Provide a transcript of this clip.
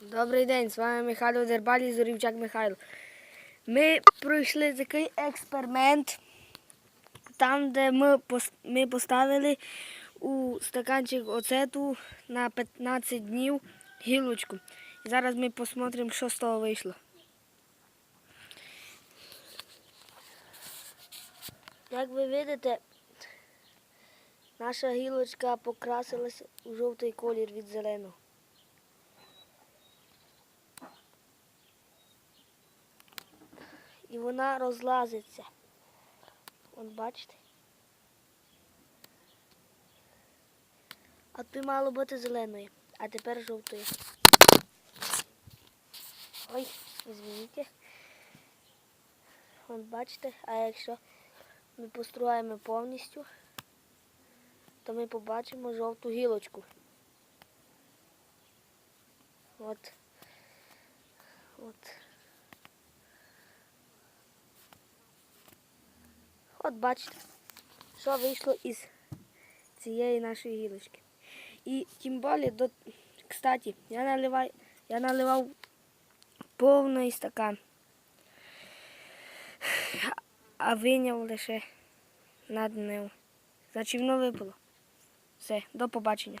Добрий день, з вами Михайло Дербалі, Зорівчак Михайло. Ми пройшли такий експеримент, там, де ми, поставили у стаканчик оцету на 15 днів гілочку. Зараз ми посмотримо, що з того вийшло. Як ви бачите, наша гілочка покрасилася у жовтий колір від зеленого. І вона розлазиться. От бачите? А тут мало бути зеленої, а тепер жовтої. Ой, извините. От бачите, а якщо ми построїмо повністю, то ми побачимо жовту гілочку. От. От. От бачите, що вийшло із цієї нашої гілочки. І тим більше, до... кстати, я наливаю, я наливав повний стакан, а виняв лише над ним. Значить, воно випало. Все, до побачення.